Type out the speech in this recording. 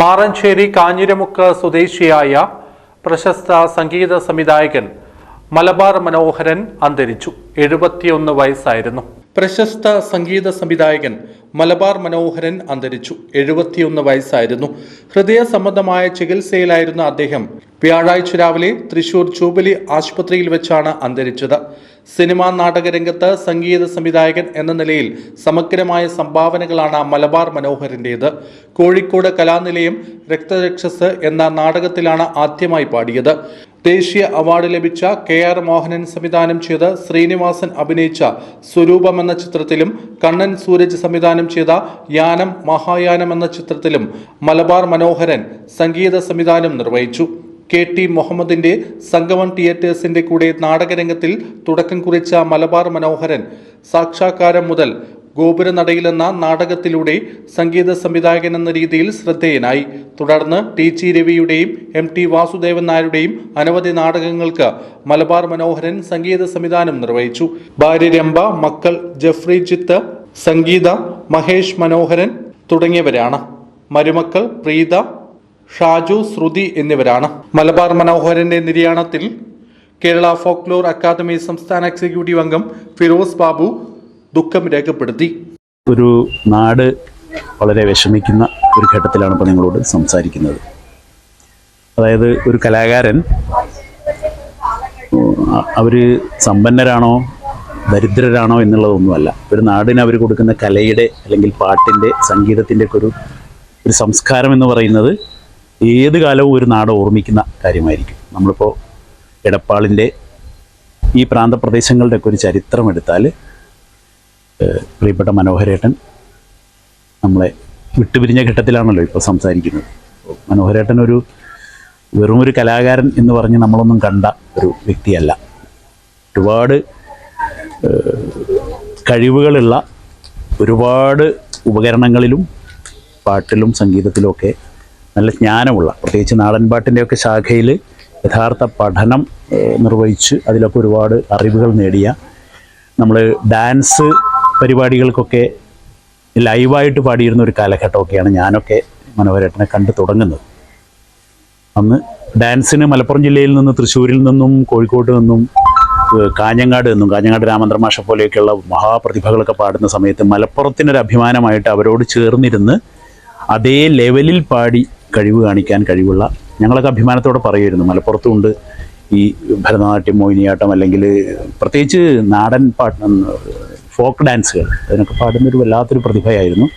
മാറഞ്ചേരി കാഞ്ഞിരമുക്ക് സ്വദേശിയായ പ്രശസ്ത സംഗീത സംവിധായകൻ മലബാർ മനോഹരൻ അന്തരിച്ചു. എഴുപത്തിയൊന്ന് വയസ്സായിരുന്നു. പ്രശസ്ത സംഗീത സംവിധായകൻ മലബാർ മനോഹരൻ അന്തരിച്ചു. എഴുപത്തിയൊന്ന് വയസ്സായിരുന്നു. ഹൃദയ സംബന്ധമായ ചികിത്സയിലായിരുന്ന അദ്ദേഹം വ്യാഴാഴ്ച രാവിലെ തൃശൂർ ജൂബിലി ആശുപത്രിയിൽ വെച്ചാണ് അന്തരിച്ചത്. സിനിമാ നാടകരംഗത്ത് സംഗീത സംവിധായകൻ എന്ന നിലയിൽ സമഗ്രമായ സംഭാവനകളാണ് മലബാർ മനോഹരന്റേത്. കോഴിക്കോട് കലാനിലയം രക്തരക്ഷസ് എന്ന നാടകത്തിലാണ് ആദ്യമായി പാടിയത്. ദേശീയ അവാർഡ് ലഭിച്ച കെ ആർ മോഹനൻ സംവിധാനം ചെയ്ത ശ്രീനിവാസൻ അഭിനയിച്ച സ്വരൂപം എന്ന ചിത്രത്തിലും കണ്ണൻ സൂരജ് സംവിധാനം ചെയ്ത യാനം മഹായാനം എന്ന ചിത്രത്തിലും മലബാർ മനോഹരൻ സംഗീത സംവിധാനം നിർവഹിച്ചു. കെ ടി മുഹമ്മദിന്റെ സംഗമം തിയേറ്റേഴ്സിന്റെ കൂടെ നാടകരംഗത്തിൽ തുടക്കം കുറിച്ച മലബാർ മനോഹരൻ സാക്ഷാത്കാരം മുതൽ ഗോപുരനടയിലെന്ന നാടകത്തിലൂടെ സംഗീത സംവിധായകൻ എന്ന രീതിയിൽ ശ്രദ്ധേയനായി. തുടർന്ന് ടി ചി രവിയുടെയും എം ടി വാസുദേവൻ നായരുടെയും അനവധി നാടകങ്ങൾക്ക് മലബാർ മനോഹരൻ സംഗീത സംവിധാനം നിർവഹിച്ചു. ഭാര്യ രംഭ മക്കൾ ജഫ്രി ജിത്ത് സംഗീത മഹേഷ് മനോഹരൻ തുടങ്ങിയവരാണ്. മരുമക്കൾ പ്രീത ഷാജു ശ്രുതി എന്നിവരാണ്. മലബാർ മനോഹരന്റെ നിര്യാണത്തിൽ കേരള ഫോക്ലോർ അക്കാദമി സംസ്ഥാന എക്സിക്യൂട്ടീവ് അംഗം ഫിറോസ് ബാബു ദുഃഖം രേഖപ്പെടുത്തി. ഒരു നാട് വളരെ വിഷമിക്കുന്ന ഒരു ഘട്ടത്തിലാണ് ഇപ്പോൾ നിങ്ങളോട് സംസാരിക്കുന്നത്. അതായത് ഒരു കലാകാരൻ അവർ സമ്പന്നരാണോ ദരിദ്രരാണോ എന്നുള്ളതൊന്നുമല്ല. ഒരു നാടിന് അവർ കൊടുക്കുന്ന കലയുടെ അല്ലെങ്കിൽ പാട്ടിന്റെ സംഗീതത്തിന്റെ ഒക്കെ ഒരു ഒരു സംസ്കാരം എന്ന് പറയുന്നത് ഏത് കാലവും ഒരു നാട് ഓർമ്മിക്കുന്ന കാര്യമായിരിക്കും. നമ്മളിപ്പോൾ എടപ്പാളിന്റെ ഈ പ്രാന്തപ്രദേശങ്ങളുടെയൊക്കെ ഒരു ചരിത്രം എടുത്താൽ പ്രിയപ്പെട്ട മനോഹരേട്ടൻ നമ്മളെ വിട്ടുപിരിഞ്ഞ ഘട്ടത്തിലാണല്ലോ ഇപ്പോൾ സംസാരിക്കുന്നത്. മനോഹരേട്ടൻ ഒരു വെറും ഒരു കലാകാരൻ എന്ന് പറഞ്ഞ് നമ്മളൊന്നും കണ്ട ഒരു വ്യക്തിയല്ല. ഒരുപാട് കഴിവുകളുള്ള ഒരുപാട് ഉപകരണങ്ങളിലും പാട്ടിലും സംഗീതത്തിലും ഒക്കെ നല്ല ജ്ഞാനമുള്ള പ്രത്യേകിച്ച് നാടൻ പാട്ടിന്റെയൊക്കെ ശാഖയിൽ യഥാർത്ഥ പഠനം നിർവഹിച്ച് അതിലൊക്കെ ഒരുപാട് അറിവുകൾ നേടിയ നമ്മൾ ഡാൻസ് പരിപാടികൾക്കൊക്കെ ലൈവായിട്ട് പാടിയിരുന്ന ഒരു കാലഘട്ടമൊക്കെയാണ് ഞാനൊക്കെ മനോഹരേട്ടനെ കണ്ടു തുടങ്ങുന്നത്. അന്ന് ഡാൻസിന് മലപ്പുറം ജില്ലയിൽ നിന്ന് തൃശ്ശൂരിൽ നിന്നും കോഴിക്കോട് നിന്നും കാഞ്ഞങ്ങാട് നിന്നും കാഞ്ഞങ്ങാട് രാമന്ത്രമാഷ പോലെയൊക്കെയുള്ള മഹാപ്രതിഭകളൊക്കെ പാടുന്ന സമയത്ത് മലപ്പുറത്തിനൊരു അഭിമാനമായിട്ട് അവരോട് ചേർന്നിരുന്ന് അതേ ലെവലിൽ പാടി കഴിവ് കാണിക്കാൻ കഴിവുള്ള ഞങ്ങളൊക്കെ അഭിമാനത്തോടെ പറയുമായിരുന്നു. മലപ്പുറത്തുമുണ്ട് ഈ ഭരതനാട്യം മോഹിനിയാട്ടം അല്ലെങ്കിൽ പ്രത്യേകിച്ച് നാടൻ പാട്ട് ഫോക്ക് ഡാൻസുകൾ. അതിനൊക്കെ പാടുന്നൊരു വല്ലാത്തൊരു പ്രതിഭയായിരുന്നു.